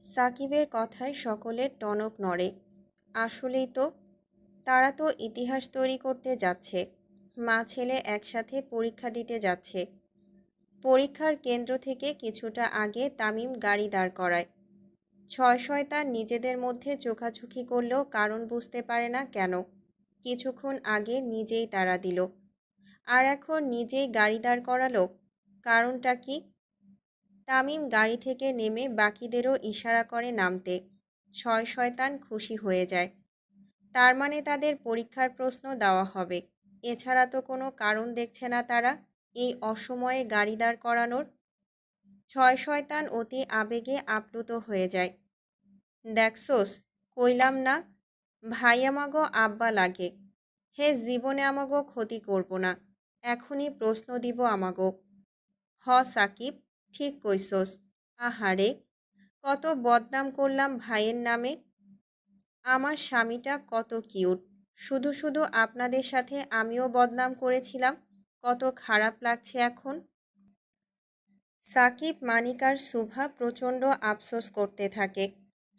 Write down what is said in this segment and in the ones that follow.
সাকিবের কথায় সকলের টনক নড়ে। আসলেই তো, তারা তো ইতিহাস তৈরি করতে যাচ্ছে, মা ছেলে একসাথে পরীক্ষা দিতে যাচ্ছে। পরীক্ষার কেন্দ্র থেকে কিছুটা আগে তামিম গাড়ি দাঁড় করায়। ছয় শয়তান নিজেদের মধ্যে চোখাচোখি করলেও কারণ বুঝতে পারে না কেন, কিছুক্ষণ আগে নিজেই তারা দিল। আর এখন নিজেই গাড়ি দাঁড় করালো, কারণটা কি? তামিম গাড়ি থেকে নেমে বাকিদেরও ইশারা করে নামতে ছয় শয়তান খুশি হয়ে যায়। তার মানে তাদের পরীক্ষার প্রশ্ন দেওয়া হবে। এছাড়া তো কোনো কারণ দেখছে না তারা এই অসময়ে গাড়ি দাঁড় করানোর। ছয় শয়তান অতি আবেগে আপ্লুত হয়ে যায়। দেখছোস কইলাম না, ভাই আমাগো আব্বা লাগে। হে জীবনে আমাগো ক্ষতি করব না। এখনই প্রশ্ন দিব আমাগো। হ সাকিব ঠিক কইসোস, আহারে, কত বদনাম করলাম ভাইয়ের নামে। আমার স্বামীটা কত কিউট, শুধু শুধু আপনাদের সাথে আমিও বদনাম করেছিলাম, কত খারাপ লাগছে এখন। সাকিব, মানিক আর সুভা প্রচণ্ড আফসোস করতে থাকে,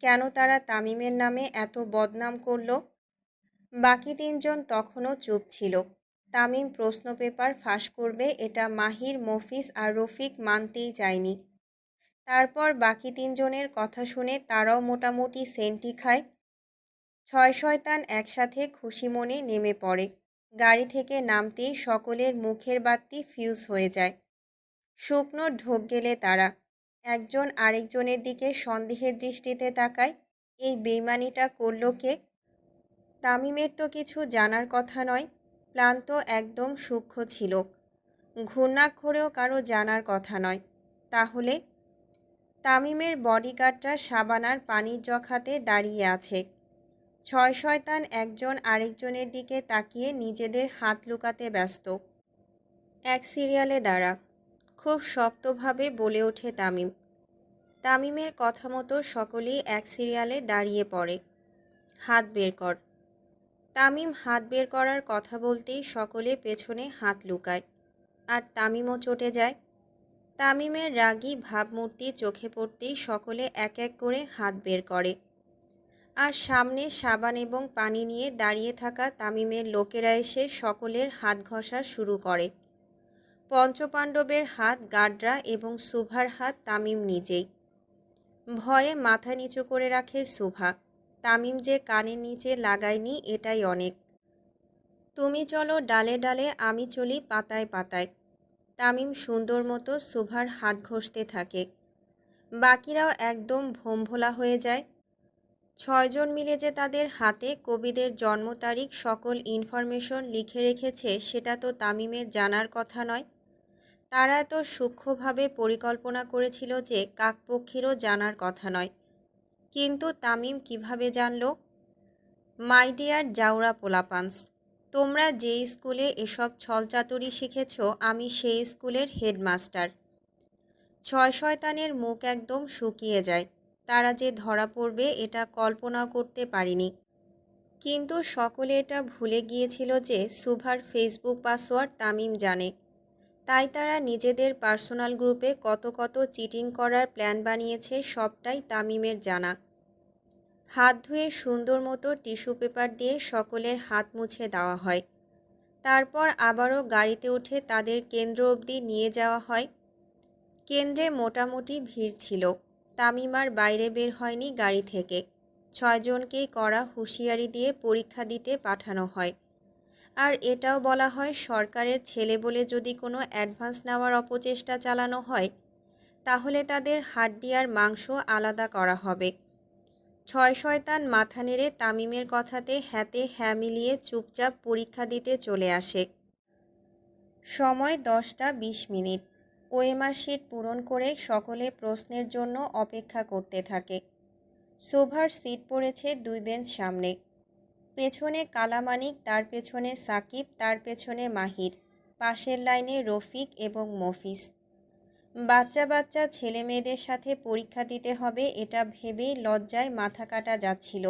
কেন তারা তামিমের নামে এত বদনাম করল? বাকি তিনজন তখনও চুপ ছিল। তামিম প্রশ্ন পেপার ফাঁস করবে, এটা মাহির মফিস আর রফিক মানতেই চায়নি। তারপর বাকি তিনজনের কথা শুনে তারাও মোটামুটি সেন্টি খায়। ছয় শয়তান একসাথে খুশি মনে নেমে পড়ে। গাড়ি থেকে নামতেই সকলের মুখের বাতি ফিউজ হয়ে যায়। শুকনো ঢোক গেলে তারা। একজন আরেকজনের দিকে সন্দেহের দৃষ্টিতে তাকায়। এই বেইমানিটা করল কে? তামিমের তো কিছু জানার কথা নয়। প্ল্যান তো একদম সূক্ষ্ম ছিল। ঘূর্ণাক্ষরেও কারও জানার কথা নয়। তাহলে? তামিমের বডিগার্ডটা সাবানার পানির জখাতে দাঁড়িয়ে আছে। ছয় শয়তান একজন আরেকজনের দিকে তাকিয়ে নিজেদের হাত লুকাতে ব্যস্ত। এক সিরিয়ালে দাঁড়া। খুব শক্তভাবে বলে ওঠে তামিম। তামিমের কথা মতো সকলেই এক সিরিয়ালে দাঁড়িয়ে পড়ে। হাত বের কর। তামিম হাত বের করার কথা বলতেই সকলে পেছনে হাত লুকায় আর তামিমও চটে যায়। তামিমের রাগী ভাবমূর্তি চোখে পড়তেই সকলে এক এক করে হাত বের করে। আর সামনে সাবান এবং পানি নিয়ে দাঁড়িয়ে থাকা তামিমের লোকেরা এসে সকলের হাত ঘষা শুরু করে। পঞ্চপাণ্ডবের হাত, গাডরা এবং সুভার হাত তামিম নিজেই। ভয়ে মাথা নিচু করে রাখে সুভা। তামিম যে কানের নিচে লাগায়নি, এটাই অনেক। তুমি চলো ডালে ডালে, আমি চলি পাতায় পাতায়। তামিম সুন্দর মতো সুভার হাত ঘষতে থাকে। বাকিরাও একদম ভোমভোলা হয়ে যায়। ছয়জন মিলে যে তাদের হাতে কবিদের জন্ম তারিখ সকল ইনফরমেশন লিখে রেখেছে, সেটা তো তামিমের জানার কথা নয়। তারা এত সূক্ষ্মভাবে পরিকল্পনা করেছিল যে কাকপক্ষীরও জানার কথা নয়। কিন্তু তামিম কীভাবে জানল? মাই ডিয়ার জাউরা পোলাপান্স, তোমরা যে স্কুলে এসব ছলচাতুরি শিখেছ, আমি সেই স্কুলের হেডমাস্টার। ছয় শয়তানের মুখ একদম শুকিয়ে যায়, তারা যে ধরা পড়বে এটা কল্পনাও করতে পারিনি। কিন্তু সকলে এটা ভুলে গিয়েছিল যে সুভার ফেসবুক পাসওয়ার্ড তামিম জানে। তাই তারা নিজেদের পার্সোনাল গ্রুপে কত কত চিটিং করার প্ল্যান বানিয়েছে সবটাই তামিমের জানা। হাত ধুয়ে সুন্দর মতো টিস্যু পেপার দিয়ে সকলের হাত মুছে দেওয়া হয়। তারপর আবারও গাড়িতে উঠে তাদের কেন্দ্র অবধি নিয়ে যাওয়া হয়। কেন্দ্রে মোটামুটি ভিড় ছিল। তামিমার বাইরে বের হয়নি গাড়ি থেকে। ছয়জনকেই করা হুঁশিয়ারি দিয়ে পরীক্ষা দিতে পাঠানো হয়। আর এটাও বলা হয় সরকারের ছেলে বলে যদি কোনো অ্যাডভান্স নেওয়ার অপচেষ্টা চালানো হয়, তাহলে তাদের হাড্ডি আর মাংস আলাদা করা হবে। ছয় শয়তান মাথা নেড়ে তামিমের কথাতে হ্যাতে হ্যাঁ মিলিয়ে চুপচাপ পরীক্ষা দিতে চলে আসে। সময় দশটা বিশ মিনিট। ওএমআর শিট পূরণ করে সকলে প্রশ্নের জন্য অপেক্ষা করতে থাকে। শোভার সিট পড়েছে দুই বেঞ্চ সামনে। পেছনে কালামানিক, তার পেছনে সাকিব, তার পেছনে মাহির। পাশের লাইনে রফিক এবং মফিস বাচ্চা বাচ্চা ছেলে মেয়েদের সাথে পরীক্ষা দিতে হবে, এটা ভেবেই লজ্জায় মাথা কাটা যাচ্ছিল।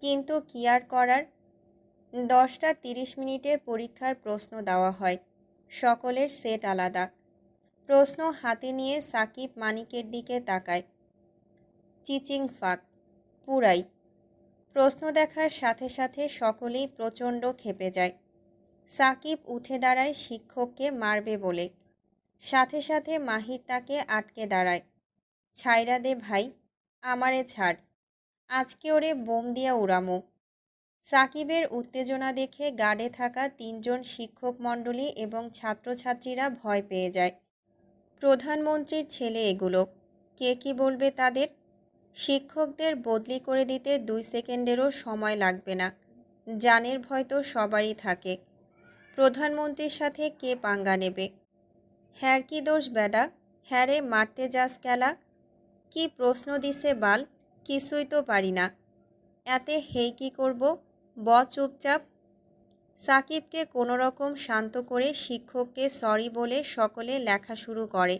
কিন্তু কি আর করার? দশটা তিরিশ মিনিটে পরীক্ষার প্রশ্ন দেওয়া হয়। সকলের সেট আলাদা। প্রশ্ন হাতে নিয়ে সাকিব মানিকের দিকে তাকায়। চিচিং ফাঁক পুরাই। প্রশ্ন দেখার সাথে সাথে সকলেই প্রচণ্ড ক্ষেপে যায়। সাকিব উঠে দাঁড়ায় শিক্ষককে মারবে বলে। সাথে সাথে মাহির তাকে আটকে দাঁড়ায়। ছাইরা দে ভাই, আমারে ছাড়। আজকে ওরে বোম দিয়া উড়ামো। সাকিবের উত্তেজনা দেখে গার্ডে থাকা তিনজন শিক্ষক মণ্ডলী এবং ছাত্রছাত্রীরা ভয় পেয়ে যায়। প্রধানমন্ত্রীর ছেলে এগুলো। কে কি বলবে তাদের? শিক্ষকদের বদলি করে দিতে দুই সেকেন্ডেরও সময় লাগবে না। জানের ভয় তো সবারই থাকে। প্রধানমন্ত্রীর সাথে কে পাঙ্গা নেবে? হ্যার কি দোষ বেডা হ্যারে মারতে যাস কেলা? কি প্রশ্ন দিছে বাল? কিছুই তো পারি না। এতে হেই কি করব? ব চুপচাপ। সাকিবকে কোনো রকম শান্ত করে শিক্ষককে সরি বলে সকলে লেখা শুরু করে।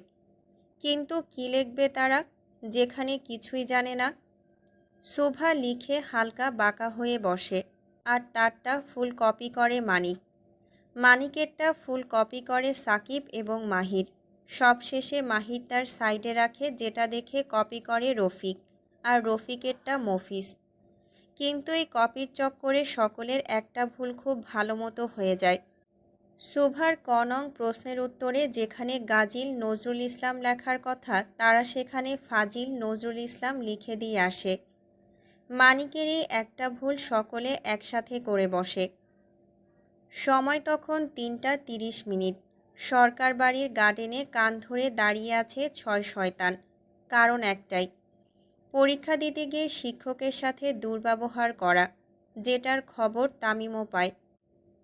কিন্তু কী লিখবে তারা? যেখানে কিছুই জানে না। শোভা লিখে হালকা বাঁকা হয়ে বসে, আর তারটা ফুল কপি করে মানিক। মানিকেরটা ফুল কপি করে সাকিব এবং মাহির। সবশেষে মাহির তার সাইডে রাখে, যেটা দেখে কপি করে রফিক, আর রফিকেরটা মফিস কিন্তু এই কপির চক্করে সকলের একটা ভুল খুব ভালো মতো হয়ে যায়। সুভার কনং প্রশ্নের উত্তরে যেখানে গাজিল নজরুল ইসলাম লেখার কথা, তারা সেখানে ফাজিল নজরুল ইসলাম লিখে দিয়ে আসে। মানিকেরই একটা ভুল সকলে একসাথে করে বসে। সময় তখন তিনটা তিরিশ মিনিট। সরকার বাড়ির গার্ডেনে কান ধরে দাঁড়িয়ে আছে ছয় শয়তান। কারণ একটাই, পরীক্ষা দিতে গিয়ে শিক্ষকের সাথে দুর্ব্যবহার করা, যেটার খবর তামিমও পায়।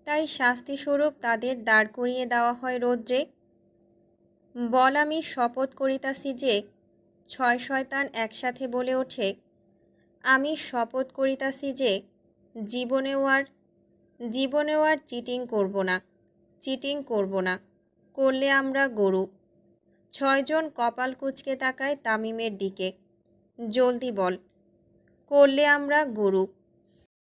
তাই শাস্তিস্বরূপ তাদের দাঁড় করিয়ে দেওয়া হয় রৌদ্রে। বল আমি শপথ করিতাছি যে, ছয় শয়তান একসাথে বলে ওঠে, আমি শপথ করিতাছি যে, জীবনেও আর জীবনেও আর চিটিং করব না, চিটিং করব না, করলে আমরা গরু। ছয়জন কপাল কুচকে তাকায় তামিমের দিকে। জলদি বল, করলে আমরা গরু।